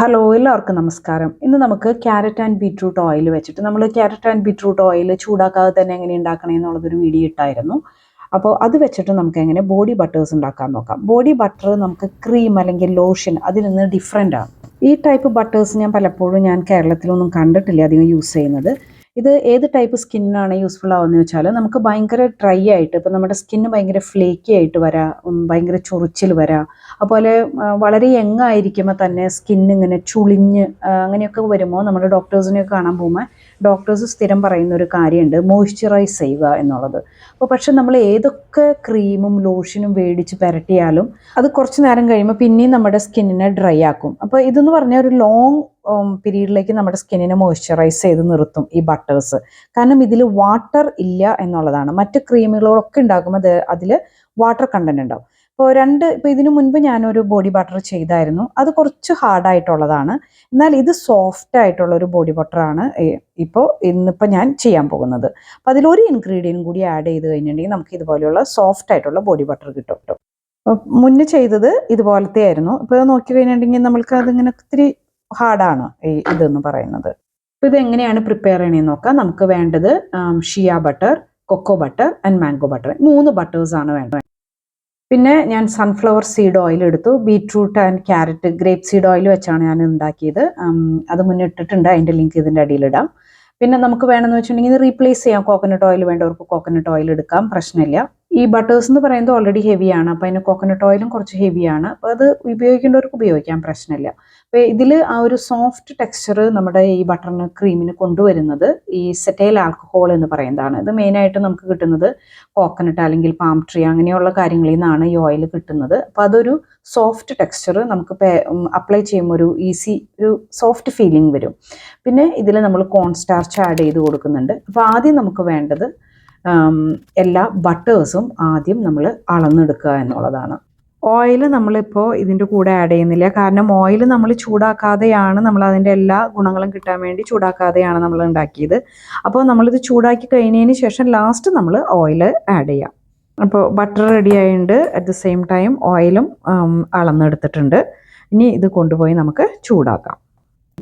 Hello എല്ലാവർക്കും നമസ്കാരം. ഇന്ന് നമുക്ക് ക്യാരറ്റ് ആൻഡ് ബീട്രൂട്ട് ഓയിൽ വെച്ചിട്ട് നമ്മൾ ക്യാരറ്റ് ആൻഡ് ബീട്രൂട്ട് ഓയിൽ ചൂടാക്കാതെ തന്നെ എങ്ങനെ ഉണ്ടാക്കണേ എന്നുള്ളതൊരു വീഡിയോ ഇട്ടായിരുന്നു. അപ്പോൾ അത് വെച്ചിട്ട് നമുക്ക് എങ്ങനെ ബോഡി ബട്ടേഴ്സ് ഉണ്ടാക്കാൻ നോക്കാം. ബോഡി ബട്ടർ നമുക്ക് ക്രീം അല്ലെങ്കിൽ ലോഷൻ അതിൽ നിന്ന് ഡിഫറെന്റ് ആണ്. ഈ ടൈപ്പ് ബട്ടേഴ്സ് ഞാൻ പലപ്പോഴും ഞാൻ കേരളത്തിലൊന്നും കണ്ടിട്ടില്ല അധികം യൂസ് ചെയ്യുന്നത്. ഇത് ഏത് ടൈപ്പ് സ്കിന്നിനാണ് യൂസ്ഫുൾ ആവുന്നത് വെച്ചാൽ നമുക്ക് ഭയങ്കര ഡ്രൈ ആയിട്ട് ഇപ്പം നമ്മുടെ സ്കിന്ന് ഭയങ്കര ഫ്ലേക്കി ആയിട്ട് വരാം ഭയങ്കര ചൊറിച്ചിൽ വരാം. അതുപോലെ വളരെ യങ് ആയിരിക്കുമ്പോൾ തന്നെ സ്കിന്നിങ്ങനെ ചുളിഞ്ഞ് അങ്ങനെയൊക്കെ വരുമ്പോൾ നമ്മൾ ഡോക്ടേഴ്സിനെ കാണാൻ പോകുമ്പോൾ ഡോക്ടേഴ്സ് സ്ഥിരം പറയുന്ന ഒരു കാര്യമുണ്ട് മോയ്സ്ചറൈസ് ചെയ്യുക എന്നുള്ളത്. അപ്പോൾ പക്ഷെ നമ്മൾ ഏതൊക്കെ ക്രീമും ലോഷനും മേടിച്ച് പുരട്ടിയാലും അത് കുറച്ച് നേരം കഴിയുമ്പോൾ പിന്നെയും നമ്മുടെ സ്കിന്നിനെ ഡ്രൈ ആക്കും. അപ്പോൾ ഇതെന്ന് പറഞ്ഞാൽ ഒരു ലോങ് പീരീഡിലേക്ക് നമ്മുടെ സ്കിന്നിനെ മോയ്സ്ചറൈസ് ചെയ്ത് നിർത്തും ഈ ബട്ടേഴ്സ് കാരണം ഇതിൽ വാട്ടർ ഇല്ല എന്നുള്ളതാണ്. മറ്റ് ക്രീമുകളൊക്കെ ഉണ്ടാക്കുമ്പോൾ അതിൽ വാട്ടർ കണ്ടന്റ് ഉണ്ടാവും. ഇപ്പോൾ രണ്ട് ഇപ്പോൾ ഇതിനു മുൻപ് ഞാനൊരു ബോഡി ബട്ടർ ചെയ്തായിരുന്നു. അത് കുറച്ച് ഹാർഡായിട്ടുള്ളതാണ് എന്നാൽ ഇത് സോഫ്റ്റ് ആയിട്ടുള്ള ഒരു ബോഡി ബട്ടറാണ് ഇപ്പോൾ ഇന്നിപ്പോൾ ഞാൻ ചെയ്യാൻ പോകുന്നത്. അപ്പോൾ അതിലൊരു ഇൻഗ്രീഡിയന്റ് കൂടി ആഡ് ചെയ്ത് കഴിഞ്ഞിട്ടുണ്ടെങ്കിൽ നമുക്ക് ഇതുപോലെയുള്ള സോഫ്റ്റ് ആയിട്ടുള്ള ബോഡി ബട്ടർ കിട്ടും കേട്ടോ മുന്നേ ചെയ്തത് ഇതുപോലത്തെ ആയിരുന്നു. ഇപ്പോൾ നോക്കി കഴിഞ്ഞിട്ടുണ്ടെങ്കിൽ നമ്മൾക്ക് അതിങ്ങനെ ഒത്തിരി ഹാർഡാണ് ഈ ഇതെന്ന് പറയുന്നത്. അപ്പോൾ ഇത് എങ്ങനെയാണ് പ്രിപ്പയർ ചെയ്യണമെന്ന് നോക്കാം. നമുക്ക് വേണ്ടത് shea butter cocoa butter and mango butter മൂന്ന് ബട്ടേഴ്സ് ആണ് വേണ്ടത്. പിന്നെ ഞാൻ സൺഫ്ലവർ സീഡ് ഓയിൽ എടുത്തു. Beetroot and carrot grape seed oil വെച്ചാണ് ഞാൻ ഉണ്ടാക്കിയത്. അത് മുന്നിട്ടിട്ടുണ്ട് അതിന്റെ ലിങ്ക് ഇതിന്റെ അടിയിലിടാം പിന്നെ നമുക്ക് വേണമെന്ന് വെച്ചിട്ടുണ്ടെങ്കിൽ ഇത് റീപ്ലേസ് ചെയ്യാം. കോക്കനട്ട് ഓയിൽ വേണ്ടവർക്ക് കോക്കനട്ട് ഓയിൽ എടുക്കാം. പ്രശ്നമില്ല. ഈ ബട്ടേഴ്സ് എന്ന് പറയുന്നത് ഓൾറെഡി ഹെവിയാണ് അപ്പോൾ അതിന് കോക്കനട്ട് ഓയിലും കുറച്ച് ഹെവിയാണ് അപ്പോൾ അത് ഉപയോഗിക്കേണ്ടവർക്ക് ഉപയോഗിക്കാം പ്രശ്നമില്ല. അപ്പോൾ ഇതിൽ ആ ഒരു സോഫ്റ്റ് ടെക്സ്ചർ നമ്മുടെ ഈ ബട്ടറിന് ക്രീമിന് കൊണ്ടുവരുന്നത് ഈ സെറ്റൈൽ ആൽക്കഹോൾ എന്ന് പറയുന്നതാണ്. ഇത് മെയിനായിട്ട് നമുക്ക് കിട്ടുന്നത് കോക്കനട്ട് അല്ലെങ്കിൽ പാം ട്രീ അങ്ങനെയുള്ള കാര്യങ്ങളിൽ നിന്നാണ് ഈ ഓയിൽ കിട്ടുന്നത്. അപ്പോൾ അതൊരു സോഫ്റ്റ് ടെക്സ്ചർ നമുക്ക് അപ്ലൈ ചെയ്യുമ്പോൾ ഒരു ഈസി ഒരു സോഫ്റ്റ് ഫീലിംഗ് വരും. പിന്നെ ഇതിൽ നമ്മൾ കോൺ സ്റ്റാർച്ച് ആഡ് ചെയ്ത് കൊടുക്കുന്നുണ്ട്. അപ്പോൾ ആദ്യം നമുക്ക് വേണ്ടത് എല്ലാ ബട്ടേഴ്സും ആദ്യം നമ്മൾ അളന്നെടുക്കുക എന്നുള്ളതാണ്. ഓയിൽ നമ്മളിപ്പോൾ ഇതിന്റെ കൂടെ ആഡ് ചെയ്യുന്നില്ല. കാരണം ഓയിൽ നമ്മൾ ചൂടാക്കാതെയാണ് നമ്മൾ അതിന്റെ എല്ലാ ഗുണങ്ങളും കിട്ടാൻ വേണ്ടി ചൂടാക്കാതെയാണ് നമ്മൾ ഉണ്ടാക്കിയത്. അപ്പോൾ നമ്മളിത് ചൂടാക്കി കഴിഞ്ഞതിന് ശേഷം ലാസ്റ്റ് നമ്മൾ ഓയിൽ ആഡ് ചെയ്യാം. അപ്പോൾ ബട്ടർ റെഡി ആയിട്ടുണ്ട്. അറ്റ് ദ സെയിം ടൈം ഓയിലും അളന്നെടുത്തിട്ടുണ്ട്. ഇനി ഇത് കൊണ്ടുപോയി നമുക്ക് ചൂടാക്കാം.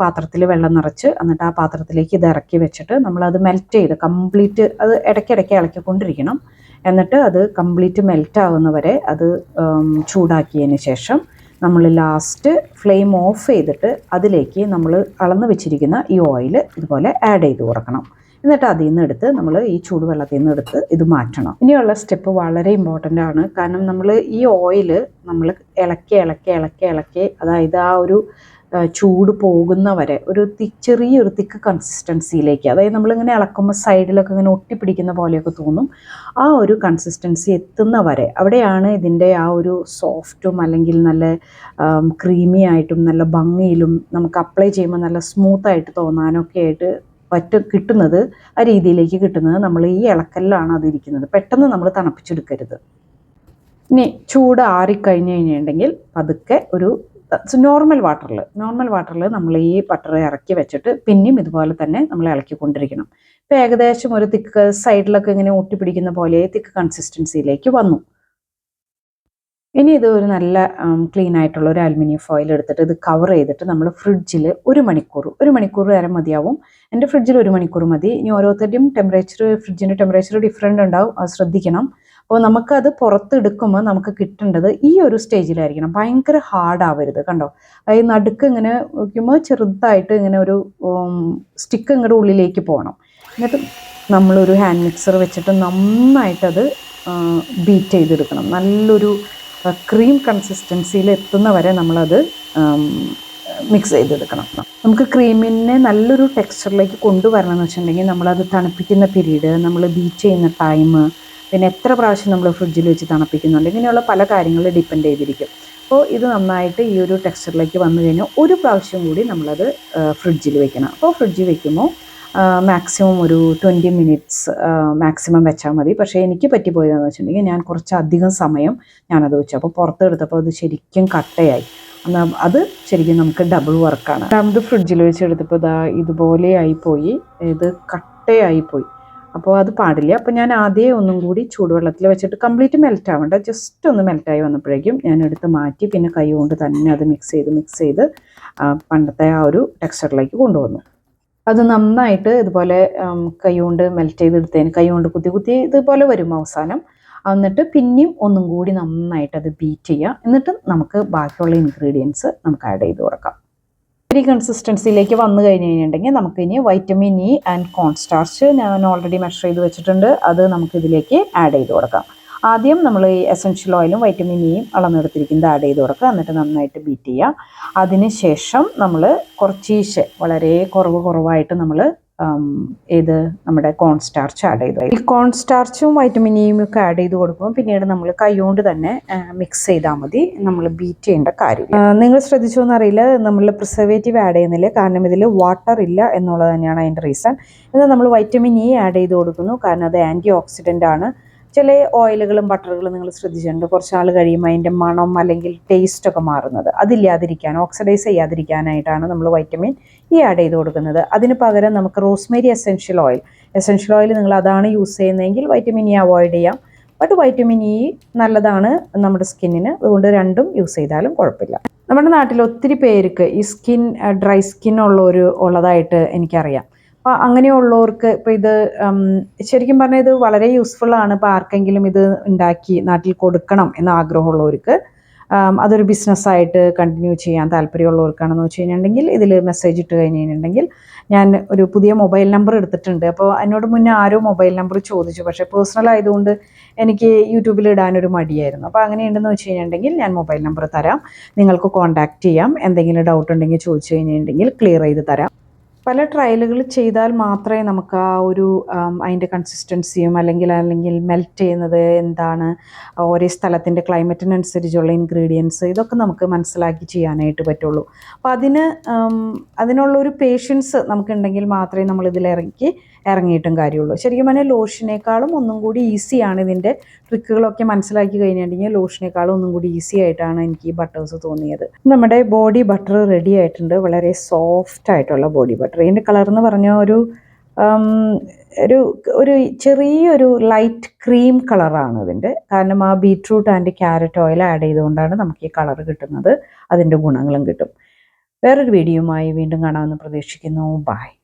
പാത്രത്തിൽ വെള്ളം നിറച്ച് എന്നിട്ട് ആ പാത്രത്തിലേക്ക് ഇത് ഇറക്കി വെച്ചിട്ട് നമ്മളത് മെൽറ്റ് ചെയ്ത് കംപ്ലീറ്റ് അത് ഇടയ്ക്കിടയ്ക്ക് ഇളക്കിക്കൊണ്ടിരിക്കണം. എന്നിട്ട് അത് കംപ്ലീറ്റ് മെൽറ്റ് ആവുന്നവരെ അത് ചൂടാക്കിയതിന് ശേഷം നമ്മൾ ലാസ്റ്റ് ഫ്ലെയിം ഓഫ് ചെയ്തിട്ട് അതിലേക്ക് നമ്മൾ അളന്ന് വെച്ചിരിക്കുന്ന ഈ ഓയിൽ ഇതുപോലെ ആഡ് ചെയ്ത് കൊടുക്കണം. എന്നിട്ട് അതിൽ നിന്ന് എടുത്ത് നമ്മൾ ഈ ചൂടുവെള്ളത്തിൽ നിന്ന് എടുത്ത് ഇത് മാറ്റണം. ഇനിയുള്ള സ്റ്റെപ്പ് വളരെ ഇമ്പോർട്ടന്റ് ആണ്. കാരണം നമ്മൾ ഈ ഓയിൽ നമ്മൾ ഇളക്കി ഇളക്കി ഇളക്കി ഇളക്കി അതായത് ആ ഒരു ചൂട് പോകുന്നവരെ ഒരു തി ചെറിയൊരു തിക്ക് കൺസിസ്റ്റൻസിയിലേക്ക് അതായത് നമ്മളിങ്ങനെ ഇളക്കുമ്പോൾ സൈഡിലൊക്കെ ഇങ്ങനെ ഒട്ടിപ്പിടിക്കുന്ന പോലെയൊക്കെ തോന്നും. ആ ഒരു കൺസിസ്റ്റൻസി എത്തുന്ന വരെ അവിടെയാണ് ഇതിന്റെ ആ ഒരു സോഫ്റ്റും അല്ലെങ്കിൽ നല്ല ക്രീമി ആയിട്ടും നല്ല ഭംഗിയിലും നമുക്ക് അപ്ലൈ ചെയ്യുമ്പോൾ നല്ല സ്മൂത്തായിട്ട് തോന്നാനൊക്കെ ആയിട്ട് പറ്റ കിട്ടുന്നത് ആ രീതിയിലേക്ക് കിട്ടുന്നത് നമ്മൾ ഈ ഇളക്കലിലാണ് അതിരിക്കുന്നത് പെട്ടെന്ന് നമ്മൾ തണുപ്പിച്ചെടുക്കരുത്. ഇനി ചൂട് ആറിക്കഴിഞ്ഞ് കഴിഞ്ഞിട്ടുണ്ടെങ്കിൽ പതുക്കെ ഒരു നോർമൽ വാട്ടറിൽ നോർമൽ വാട്ടറിൽ നമ്മൾ ഈ ബട്ടർ ഇറക്കി വെച്ചിട്ട് പിന്നെയും ഇതുപോലെ തന്നെ നമ്മൾ ഇളക്കിക്കൊണ്ടിരിക്കണം. ഇപ്പം ഏകദേശം ഒരു തിക്ക് സൈഡിലൊക്കെ ഇങ്ങനെ ഒട്ടിപ്പിടിക്കുന്ന പോലെ തിക്ക് കൺസിസ്റ്റൻസിയിലേക്ക് വന്നു. ഇനി ഇത് ഒരു നല്ല ക്ലീൻ ആയിട്ടുള്ള ഒരു അലുമിനിയം ഫോയിൽ എടുത്തിട്ട് ഇത് കവർ ചെയ്തിട്ട് നമ്മൾ ഫ്രിഡ്ജിൽ ഒരു മണിക്കൂർ ഒരു മണിക്കൂർ വരെ മതിയാവും. എന്റെ ഫ്രിഡ്ജിൽ ഒരു മണിക്കൂർ മതി. ഇനി ഓരോരുത്തരുടെയും ടെമ്പറേച്ചർ ഫ്രിഡ്ജിന്റെ ടെമ്പറേച്ചർ ഡിഫറെന്റ് ഉണ്ടാവും. അത് ശ്രദ്ധിക്കണം. അപ്പോൾ നമുക്കത് പുറത്തെടുക്കുമ്പോൾ നമുക്ക് കിട്ടേണ്ടത് ഈ ഒരു സ്റ്റേജിലായിരിക്കണം. ഭയങ്കര ഹാർഡ് ആവരുത് കണ്ടോ? അതായത് നടുക്ക് ഇങ്ങനെ വയ്ക്കുമ്പോൾ ചെറുതായിട്ട് ഇങ്ങനെ ഒരു സ്റ്റിക്ക് ഇങ്ങോട്ട് ഉള്ളിലേക്ക് പോകണം എന്നിട്ട് നമ്മളൊരു ഹാൻഡ് മിക്സർ വെച്ചിട്ട് നന്നായിട്ടത് ബീറ്റ് ചെയ്തെടുക്കണം. നല്ലൊരു ക്രീം കൺസിസ്റ്റൻസിയിൽ എത്തുന്ന വരെ നമ്മളത് മിക്സ് ചെയ്തെടുക്കണം. നമുക്ക് ക്രീമിനെ നല്ലൊരു ടെക്സ്ചറിലേക്ക് കൊണ്ടുവരണം എന്ന് വെച്ചിട്ടുണ്ടെങ്കിൽ നമ്മളത് തണുപ്പിക്കുന്ന പീരീഡ് നമ്മൾ ബീറ്റ് ചെയ്യുന്ന ടൈം പിന്നെ എത്ര പ്രാവശ്യം നമ്മൾ ഫ്രിഡ്ജിൽ വെച്ച് തണുപ്പിക്കുന്നുണ്ട്? ഇങ്ങനെയുള്ള പല കാര്യങ്ങൾ ഡിപ്പെൻഡ് ചെയ്തിരിക്കും. അപ്പോൾ ഇത് നന്നായിട്ട് ഈ ഒരു ടെക്സ്ചറിലേക്ക് വന്നു കഴിഞ്ഞാൽ ഒരു പ്രാവശ്യം കൂടി നമ്മളത് ഫ്രിഡ്ജിൽ വെക്കണം. അപ്പോൾ ഫ്രിഡ്ജിൽ വെക്കുമ്പോൾ മാക്സിമം ഒരു ട്വന്റി മിനിറ്റ്സ് മാക്സിമം വെച്ചാൽ മതി. പക്ഷേ എനിക്ക് പറ്റിപ്പോയതെന്ന് വെച്ചിട്ടുണ്ടെങ്കിൽ ഞാൻ കുറച്ചധികം സമയം ഞാനത് വെച്ചു. അപ്പോൾ പുറത്തെടുത്തപ്പോൾ അത് ശരിക്കും കട്ടയായി. അത് ശരിക്കും നമുക്ക് ഡബിൾ വർക്കാണ് രണ്ടാമത് ഫ്രിഡ്ജിൽ വെച്ചെടുത്തപ്പോൾ ഇതാ ഇതുപോലെ ആയിപ്പോയി ഇത് കട്ടയായിപ്പോയി അപ്പോൾ അത് പാടില്ല. അപ്പോൾ ഞാൻ ആദ്യമേ ഒന്നും കൂടി ചൂടുവെള്ളത്തിൽ വെച്ചിട്ട് കംപ്ലീറ്റ് മെൽറ്റ് ആവണ്ട. ജസ്റ്റ് ഒന്ന് മെൽറ്റായി വന്നപ്പോഴേക്കും ഞാൻ എടുത്ത് മാറ്റി പിന്നെ കൈ കൊണ്ട് തന്നെ അത് മിക്സ് ചെയ്ത് മിക്സ് ചെയ്ത് പണ്ടത്തെ ആ ഒരു ടെക്സ്ചറിലേക്ക് കൊണ്ടുവന്നു. അത് നന്നായിട്ട് ഇതുപോലെ കൈ കൊണ്ട് മെൽറ്റ് ചെയ്തെടുത്തതിന് കൈ കൊണ്ട് കുത്തി കുത്തി ഇതുപോലെ വരും അവസാനം. എന്നിട്ട് പിന്നെയും ഒന്നും കൂടി നന്നായിട്ട് അത് ബീറ്റ് ചെയ്യുക എന്നിട്ട് നമുക്ക് ബാക്കിയുള്ള ഇൻഗ്രീഡിയൻസ് നമുക്ക് ആഡ് ചെയ്ത് കൊടുക്കാം ഈ കൺസിസ്റ്റൻസിയിലേക്ക് വന്നു കഴിഞ്ഞ് കഴിഞ്ഞിട്ടുണ്ടെങ്കിൽ നമുക്ക് ഇനി വൈറ്റമിൻ ഇ ആൻഡ് കോൺസ്റ്റാർച്ച് ഞാൻ ഓൾറെഡി മെഷർ ചെയ്ത് വെച്ചിട്ടുണ്ട്. അത് നമുക്ക് ഇതിലേക്ക് ആഡ് ചെയ്ത് കൊടുക്കാം. ആദ്യം നമ്മൾ ഈ എസൻഷ്യൽ ഓയിലും വൈറ്റമിൻ ഇയും അളന്നെടുത്തിരിക്കുന്നത് ആഡ് ചെയ്ത് കൊടുക്കുക. എന്നിട്ട് നന്നായിട്ട് ബീറ്റ് ചെയ്യുക. അതിന് ശേഷം നമ്മൾ കുറച്ചീശെ വളരെ കുറവ് കുറവായിട്ട് നമ്മൾ ഏത് നമ്മുടെ കോൺ സ്റ്റാർച്ച് ആഡ് ചെയ്തു. ഈ കോൺ സ്റ്റാർച്ചും വൈറ്റമിൻ ഇയും ഒക്കെ ആഡ് ചെയ്ത് കൊടുക്കുമ്പോൾ പിന്നീട് നമ്മൾ കൈകൊണ്ട് തന്നെ മിക്സ് ചെയ്താൽ മതി. നമ്മൾ ബീറ്റ് ചെയ്യേണ്ട കാര്യമില്ല നിങ്ങൾ ശ്രദ്ധിച്ചോ എന്നറിയില്ല. നമ്മൾ പ്രിസർവേറ്റീവ് ആഡ് ചെയ്യുന്നില്ല കാരണം ഇതിൽ വാട്ടർ ഇല്ല എന്നുള്ളത് തന്നെയാണ് അതിന്റെ റീസൺ എന്നാൽ നമ്മൾ വൈറ്റമിൻ ഇ ആഡ് ചെയ്ത് കൊടുക്കുന്നു. കാരണം അത് ആന്റി ഓക്സിഡന്റ് ആണ്. ചില ഓയിലുകളും ബട്ടറുകളും നിങ്ങൾ ശ്രദ്ധിച്ചിട്ടുണ്ട്. കുറച്ച് നാൾ കഴിയുമ്പോൾ അതിന്റെ മണം അല്ലെങ്കിൽ ടേസ്റ്റ് ഒക്കെ മാറുന്നത്. അതില്ലാതിരിക്കാൻ ഓക്സിഡൈസ് ചെയ്യാതിരിക്കാനായിട്ടാണ് നമ്മൾ വൈറ്റമിൻ ഇ ആഡ് ചെയ്ത് കൊടുക്കുന്നത്. അതിന് പകരം നമുക്ക് rosemary essential oil essential oil നിങ്ങൾ അതാണ് യൂസ് ചെയ്യുന്നതെങ്കിൽ വൈറ്റമിൻ ഇ അവോയ്ഡ് ചെയ്യാം. ബട്ട് വൈറ്റമിൻ ഇ നല്ലതാണ് നമ്മുടെ സ്കിന്നിന് അതുകൊണ്ട് രണ്ടും യൂസ് ചെയ്താലും കുഴപ്പമില്ല. നമ്മുടെ നാട്ടിൽ ഒത്തിരി പേർക്ക് ഈ സ്കിൻ ഡ്രൈ സ്കിൻ ഉള്ള ഒരു ഉള്ളതായിട്ട് എനിക്കറിയാം. അപ്പോൾ അങ്ങനെയുള്ളവർക്ക് ഇപ്പോൾ ഇത് ശരിക്കും പറഞ്ഞാൽ ഇത് വളരെ യൂസ്ഫുൾ ആണ്. ഇപ്പോൾ ആർക്കെങ്കിലും ഇത് ഉണ്ടാക്കി നാട്ടിൽ കൊടുക്കണം എന്ന് ആഗ്രഹമുള്ളവർക്ക് അതൊരു ബിസിനസ്സായിട്ട് കണ്ടിന്യൂ ചെയ്യാൻ താല്പര്യമുള്ളവർക്കാണെന്ന് വെച്ച് കഴിഞ്ഞിട്ടുണ്ടെങ്കിൽ ഇതിൽ മെസ്സേജ് ഇട്ട് കഴിഞ്ഞ് കഴിഞ്ഞിട്ടുണ്ടെങ്കിൽ ഞാൻ ഒരു പുതിയ മൊബൈൽ നമ്പർ എടുത്തിട്ടുണ്ട്. അപ്പോൾ എന്നോട് മുന്നേ ആരോ മൊബൈൽ നമ്പർ ചോദിച്ചു. പക്ഷേ പേഴ്സണൽ ആയതുകൊണ്ട് എനിക്ക് യൂട്യൂബിൽ ഇടാനൊരു മടിയായിരുന്നു. അപ്പോൾ അങ്ങനെയുണ്ടെന്ന് വെച്ച് കഴിഞ്ഞിട്ടുണ്ടെങ്കിൽ ഞാൻ മൊബൈൽ നമ്പർ തരാം. നിങ്ങൾക്ക് കോൺടാക്റ്റ് ചെയ്യാം. എന്തെങ്കിലും ഡൗട്ട് ഉണ്ടെങ്കിൽ ചോദിച്ചു കഴിഞ്ഞിട്ടുണ്ടെങ്കിൽ ക്ലിയർ ചെയ്ത് തരാം. പല ട്രയലുകൾ ചെയ്താൽ മാത്രമേ നമുക്ക് ആ ഒരു അതിന്റെ കൺസിസ്റ്റൻസിയും അല്ലെങ്കിൽ അല്ലെങ്കിൽ മെൽറ്റ് ചെയ്യുന്നത് എന്താണ് ഓരോ സ്ഥലത്തിന്റെ ക്ലൈമറ്റിനനുസരിച്ചുള്ള ഇൻഗ്രീഡിയൻസ് ഇതൊക്കെ നമുക്ക് മനസ്സിലാക്കി ചെയ്യാനായിട്ട് പറ്റുള്ളൂ. അപ്പോൾ അതിന് അതിനുള്ളൊരു പേഷ്യൻസ് നമുക്കുണ്ടെങ്കിൽ മാത്രമേ നമ്മൾ ഇതിലിറങ്ങി ഇറങ്ങിയിട്ടും കാര്യമുള്ളൂ. ശരിക്കും പറഞ്ഞാൽ ലോഷനേക്കാളും ഒന്നും കൂടി ഈസിയാണ് ഇതിന്റെ ട്രിക്കുകളൊക്കെ മനസ്സിലാക്കി കഴിഞ്ഞിട്ടുണ്ടെങ്കിൽ ലോഷനേക്കാളും ഒന്നും കൂടി ഈസി ആയിട്ടാണ് എനിക്ക് ഈ ബട്ടേഴ്സ് തോന്നിയത്. നമ്മുടെ ബോഡി ബട്ടർ റെഡി ആയിട്ടുണ്ട്. വളരെ സോഫ്റ്റ് ആയിട്ടുള്ള ബോഡി ബട്ടർ. ഇതിന്റെ കളർ എന്ന് പറഞ്ഞാൽ ഒരു ഒരു ഒരു ചെറിയൊരു ലൈറ്റ് ക്രീം കളറാണ് ഇതിന്റെ. കാരണം ആ beetroot and carrot oil add ചെയ്തുകൊണ്ടാണ് നമുക്ക് ഈ കളർ കിട്ടുന്നത്. അതിന്റെ ഗുണങ്ങളും കിട്ടും. വേറൊരു വീഡിയോയുമായി വീണ്ടും കാണാമെന്ന് പ്രതീക്ഷിക്കുന്നു. ബൈ.